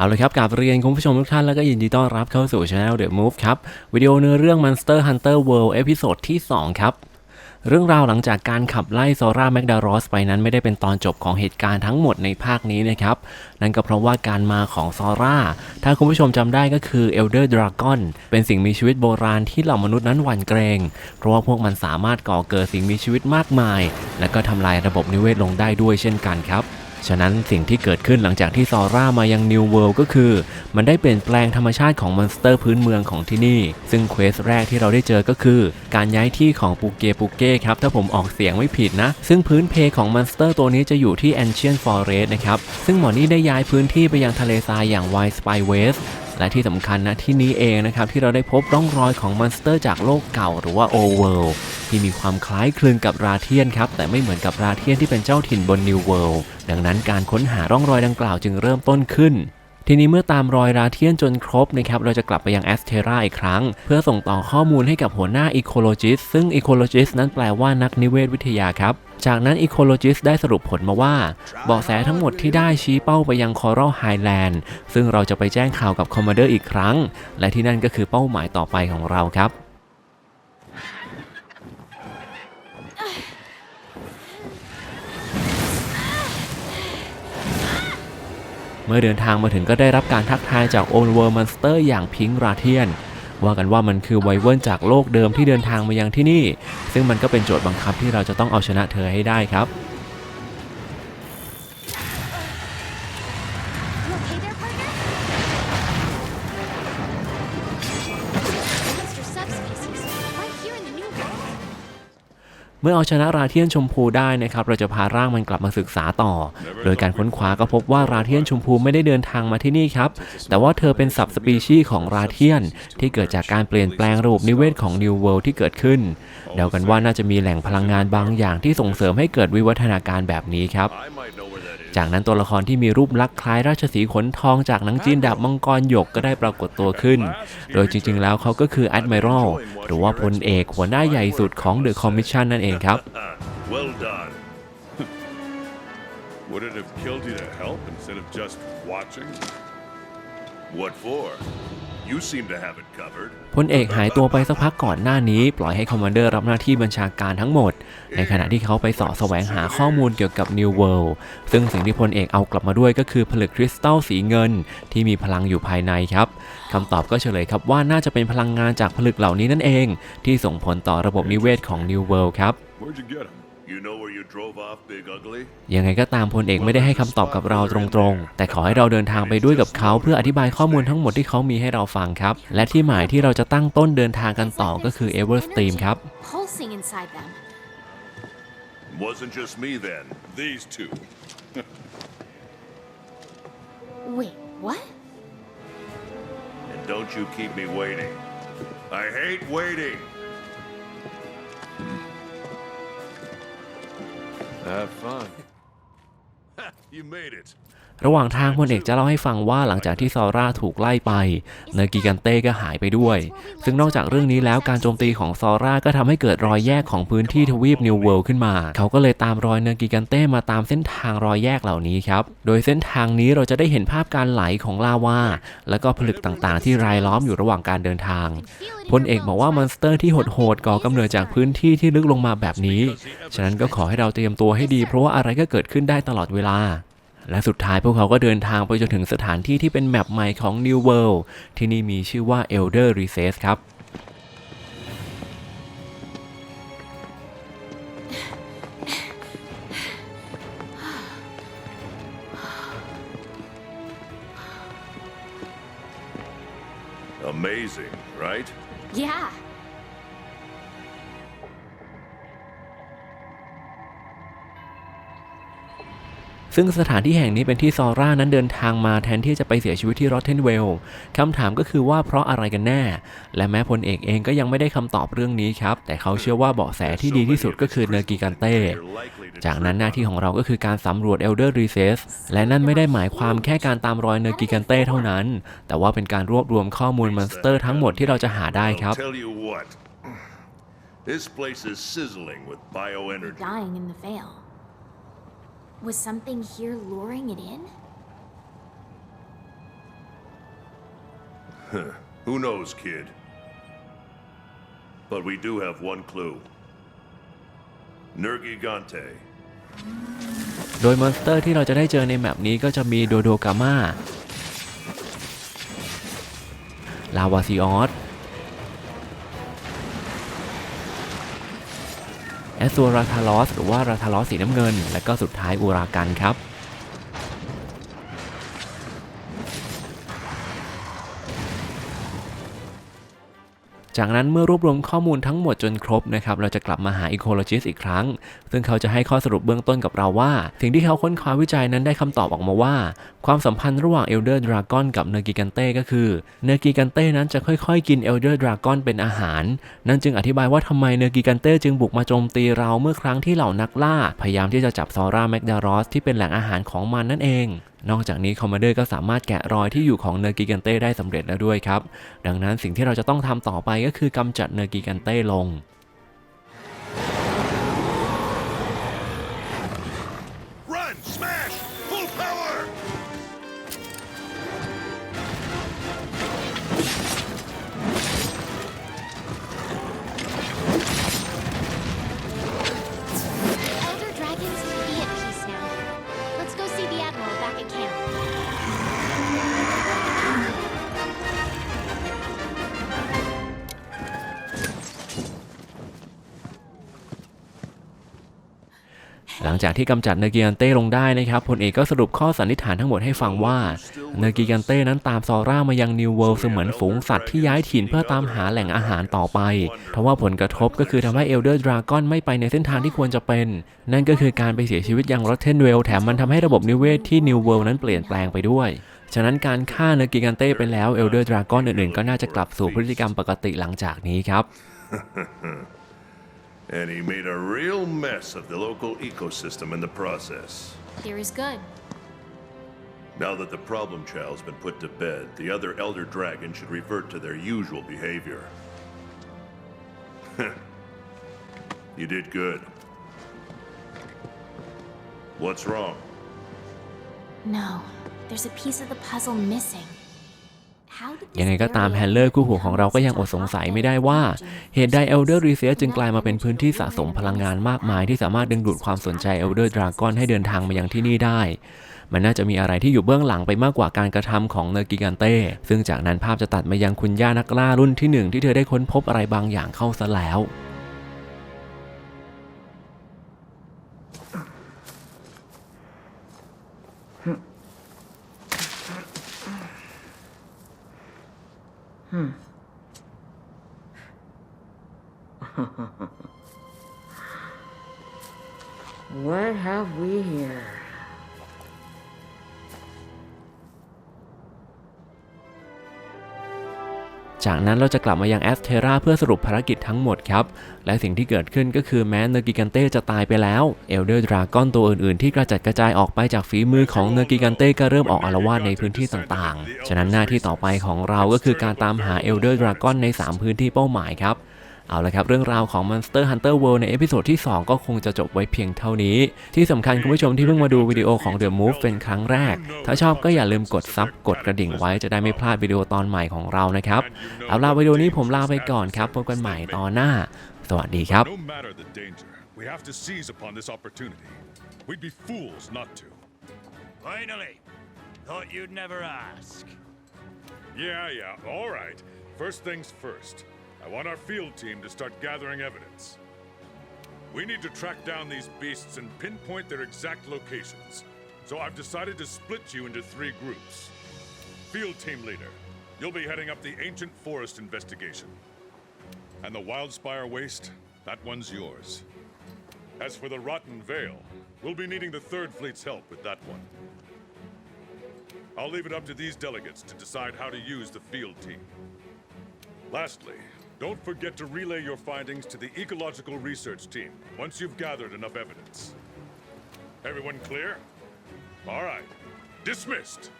เอาเลยครับกลับเรียนคุณผู้ชมทุกท่านแล้วก็ยินดีต้อนรับเข้าสู่ช anel The Move ครับ วิดีโอเนื้อเรื่อง Monster Hunter World เอพิโซดที่ 2 ครับ เรื่องราวหลังจากการขับไล่ซอร่าแมกดารอสไปนั้นไม่ได้เป็นตอนจบของเหตุการณ์ทั้งหมดในภาคนี้นะครับ นั่นก็เพราะว่าการมาของซอร่า ถ้าคุณผู้ชมจำได้ก็คือ Elder Dragon เป็นสิ่งมีชีวิตโบราณที่เหล่ามนุษย์นั้นหวั่นเกรง เพราะว่าพวกมันสามารถก่อเกิดสิ่งมีชีวิตมากมาย และก็ทำลายระบบนิเวศลงได้ด้วยเช่นกันครับ ฉะนั้นสิ่งที่เกิดขึ้นหลังจากที่ซอร่ามายังนิวเวิลด์ก็คือ มันได้เปลี่ยนแปลงธรรมชาติของมอนสเตอร์พื้นเมืองของที่นี่ ซึ่งเควสแรกที่เราได้เจอก็คือ การย้ายที่ของปูเกปูเก้ครับ ถ้าผมออกเสียงไม่ผิดนะ ซึ่งพื้นเพของมอนสเตอร์ตัวนี้จะอยู่ที่ Ancient Forest นะครับ ซึ่งหมอนี่ได้ย้ายพื้นที่ไปยังทะเลทรายอย่าง Wild Spy West และที่สำคัญนะที่นี้เองนะครับที่เราได้พบร่องรอยของมอนสเตอร์จากโลกเก่าหรือว่าโอเวิลด์ ที่มีความคล้ายคลึงกับราเทียนครับ แต่ไม่เหมือนกับราเทียนที่เป็นเจ้าถิ่นบนนิวเวิลด์ดังนั้นการค้นหาร่องรอยดังกล่าวจึงเริ่มต้นขึ้น ทีนี้เมื่อตามรอยราเทียนจนครบนะครับเราจะกลับไปยังแอสเทราอีกครั้ง เพื่อส่งต่อข้อมูลให้กับหัวหน้าอีโคโลจิสซึ่งอีโคโลจิสนั้นแปลว่านักนิเวศวิทยาครับจากนั้นอีโคโลจิสได้สรุปผลมาว่าเบาะแสทั้งหมดที่ได้ชี้เป้าไปยังคอรัลไฮแลนด์ซึ่งเราจะไปแจ้งข่าวกับคอมมานเดอร์อีกครั้ง และที่นั่นก็คือเป้าหมายต่อไปของเราครับ มื่อเดินทางมาถึงก็ได้รับการทักทายจากโอนเวอร์มอนสเตอร์อย่างพิงราเทียน ว่ากันว่ามันคือไวเวิร์นจากโลกเดิมที่เดินทางมายังที่นี่ ซึ่งมันก็เป็นโจทย์บังคับที่เราจะต้องเอาชนะเธอให้ได้ครับ เมื่อเอาชนะราเทียนชมพูได้นะครับเราจะพาร่างมันกลับมาศึกษาต่อ โดยการค้นคว้าก็พบว่าราเทียนชมพูไม่ได้เดินทางมาที่นี่ครับแต่ว่าเธอเป็นสับสปีชีส์ของราเทียน ที่เกิดจากการเปลี่ยนแปลงระบบนิเวศของนิวเวิลด์ที่เกิดขึ้นเดากันว่าน่าจะมีแหล่งพลังงานบางอย่างที่ส่งเสริมให้เกิดวิวัฒนาการแบบนี้ครับ จากนั้นตัวละครที่มีรูปลักษณ์คล้ายราชสีขนทองจากหนังจีนดาบมังกรหยกก็ได้ปรากฏตัวขึ้น โดยจริงๆแล้วเขาก็คือ Admiral หรือว่าพลเอกหัวหน้าใหญ่สุดของ The Commission นั่นเองครับ well done. Would it have killed you to help instead of just watching? What for? You seem to have it covered. พลเอกหายตัวไปสักพักก่อนหน้านี้ ปล่อยให้คอมมานเดอร์รับหน้าที่บัญชาการทั้งหมด ในขณะที่เขาไปเสาะแสวงหาข้อมูลเกี่ยวกับ New World ซึ่งสิ่งที่พลเอกเอากลับมาด้วยก็คือผลึกคริสตัลสีเงิน ที่มีพลังอยู่ภายในครับคำตอบก็เฉลยครับว่าน่าจะเป็นพลังงานจากผลึกเหล่านี้นั่นเอง ที่ส่งผลต่อระบบนิเวศของ New World ครับ Where'd you get him? You know where you drove off, Big Ugly? ยังไงก็ตามพลเอกไม่ได้ให้คำตอบกับเราตรงๆ แต่ขอให้เราเดินทางไปด้วยกับเขา เพื่ออธิบายข้อมูลทั้งหมดที่เขามีให้เราฟังครับ และที่หมายที่เราจะตั้งต้นเดินทางกันต่อก็คือ Everstream ครับ Pulsing inside them. Wasn't just me then. These two. Wait, what? And don't you keep me waiting. I hate waiting. Have fun. You made it. ระหว่างทางพลเอกจะเล่าให้ฟังว่าหลังจากที่ซอร่าถูกไล่ไปเนกิกันเต้ก็หายไปด้วย ซึ่งนอกจากเรื่องนี้แล้วการโจมตีของซอร่าก็ทำให้เกิดรอยแยกของพื้นที่ทวีปนิวเวิลด์ขึ้นมา เขาก็เลยตามรอยเนกิกันเต้มาตามเส้นทางรอยแยกเหล่านี้ครับ โดยเส้นทางนี้เราจะได้เห็นภาพการไหลของลาวาแล้วก็ผลึกต่างๆ ที่รายล้อมอยู่ระหว่างการเดินทางพลเอกบอกว่ามอนสเตอร์ที่โหดๆก่อกำเนิดจากพื้นที่ที่ลึกลงมาแบบนี้ ฉะนั้นก็ขอให้เราเตรียมตัวให้ดีเพราะว่าอะไรก็เกิดขึ้นได้ตลอดเวลา และสุดท้ายพวกเขาก็เดินทางไปจนถึงสถานที่ที่เป็นแมปใหม่ของ New World ที่นี่มีชื่อว่า Elder Recess ครับ Amazing, right? Yeah. ซึ่งสถานที่แห่งนี้เป็นที่ซอร่านั้นเดินทางมาแทนที่จะไปเสียชีวิตที่รอตเทนเวลคำถามก็คือว่าเพราะอะไรกันแน่ และแม้พลเอกเองก็ยังไม่ได้คำตอบเรื่องนี้ครับ แต่เขาเชื่อว่าเบาะแสที่ดีที่สุดก็คือเนอร์กิกันเต้ จากนั้นหน้าที่ของเราก็คือการสำรวจ Elder Recess และนั่นไม่ได้หมายความแค่การตามรอยเนอร์กิกันเต้เท่านั้น แต่ว่าเป็นการรวบรวมข้อมูลมอนสเตอร์ทั้งหมดที่เราจะหาได้ครับ I'll tell you what. This place is sizzling with bioenergy. Dying in the veil. Was something here luring it in? Who knows, kid? But we do have one clue. Nergigante. โดยมอนสเตอร์ที่เราจะได้เจอในแมปนี้ก็จะมีโดโดกาม่าลาวาซิออส แอสซัวราทาลอสหรือว่าราทาลอสสีน้ำเงิน และก็สุดท้ายอูรากันครับ จากนั้นเมื่อรวบรวมข้อมูลทั้งหมดจนครบนะครับเราจะกลับมาหา Ecologist อีกครั้ง ซึ่งเขาจะให้ข้อสรุปเบื้องต้นกับเราว่า สิ่งที่เขาค้นคว้าวิจัยนั้นได้คำตอบออกมาว่า ความสัมพันธ์ระหว่าง Elder Dragon กับเนอร์กิกันเต้ก็คือเนอร์กิกันเต้นั้นจะค่อยๆ กิน Elder Dragon เป็นอาหาร นั่นจึงอธิบายว่าทำไมเนอร์กิกันเต้จึงบุกมาโจมตีเราเมื่อครั้งที่เหล่านักล่า พยายามที่จะจับซอร่าแมกดารอสที่เป็นแหล่งอาหารของมันนั่นเอง นอกจากนี้คอมมานเดอร์ก็สามารถแกะรอยที่อยู่ของเนอร์กิกันเต้ได้สำเร็จแล้วด้วยครับ ดังนั้นสิ่งที่เราจะต้องทำต่อไปก็คือกำจัดเนอร์กิกันเต้ลง ลังจากที่กำจัดเนอร์กิกันเต้ลงได้นะครับพลเอกก็สรุปข้อสันนิษฐานทั้งหมดให้ฟังว่าเนอร์กิกันเต้นั้นตามซอร่ามายังนิวเวิลด์เสมือนฝูงสัตว์ที่ย้ายถิ่นเพื่อตามหาแหล่งอาหารต่อไปทว่าผลกระทบก็คือทำให้เอลเดอร์ดราก้อนไม่ไปในเส้นทางที่ควรจะเป็น นั่นก็คือการไปเสียชีวิตยังรอตเทนเวลแถมมันทำให้ระบบนิเวศที่นิวเวิลด์นั้นเปลี่ยนแปลงไปด้วยฉะนั้นการฆ่าเนอร์กิกันเต้ไปแล้วเอลเดอร์ดราก้อนอื่นๆ ก็น่าจะกลับสู่พฤติกรรมปกติหลังจากนี้ครับ And he made a real mess of the local ecosystem in the process. Here is good. Now that the problem child's been put to bed, the other Elder Dragon should revert to their usual behavior. you did good. What's wrong? No, there's a piece of the puzzle missing. ยังไงก็ตามแฮนเลอร์คู่หูของเราก็ยังอดสงสัยไม่ได้ว่า เหตุใดเอลเดอร์รีเซียจึงกลายมาเป็นพื้นที่สะสมพลังงานมากมายที่สามารถดึงดูดความสนใจเอลเดอร์ดราก้อนให้เดินทางมายังที่นี่ได้มันน่าจะมีอะไรที่อยู่เบื้องหลังไปมากกว่าการกระทำของเนอร์กิกันเต้ ซึ่งจากนั้นภาพจะตัดมายังคุณย่านักล่ารุ่นที่หนึ่งที่เธอได้ค้นพบอะไรบางอย่างเข้าซะแล้ว Hmm. What have we here? จากนั้นเราจะกลับมายังแอสเทราเพื่อสรุปภารกิจทั้งหมดครับ และสิ่งที่เกิดขึ้นก็คือแม้เนอร์กิกันเต้จะตายไปแล้วเอลเดอร์ดราก้อนตัวอื่นๆ ที่กระจัดกระจายออกไปจากฝีมือของเนอร์กิกันเต้ก็เริ่มออกอารวาสในพื้นที่ต่างๆ ฉะนั้นหน้าที่ต่อไปของเราก็คือการตามหาเอลเดอร์ดราก้อนใน 3 พื้นที่เป้าหมายครับ เอาละครับเรื่องราวของ Monster Hunter World ในเอพิโซดที่ 2 ก็คงจะจบไว้เพียงเท่านี้ ที่สำคัญคุณผู้ชมที่เพิ่งมาดูวิดีโอของ The Move เป็นครั้งแรก ถ้าชอบก็อย่าลืมกดซับกดกระดิ่งไว้จะได้ไม่พลาดวิดีโอตอนใหม่ของเรานะครับเอาล่ะวิดีโอนี้ผมลาไปก่อนครับพบกันใหม่ตอนหน้า สวัสดีครับ No matter the danger, we have to seize upon this opportunity. We'd be fools not to. Finally! Thought you'd never ask. Yeah, yeah, all right. First things first. I want our field team to start gathering evidence. We need to track down these beasts and pinpoint their exact locations. So I've decided to split you into three groups. Field team leader, you'll be heading up the ancient forest investigation. And the Wildspire Waste, that one's yours. As for the Rotten Vale, we'll be needing the Third Fleet's help with that one. I'll leave it up to these delegates to decide how to use the field team. Lastly, don't forget to relay your findings to the Ecological Research Team once you've gathered enough evidence. Everyone clear? All right. Dismissed.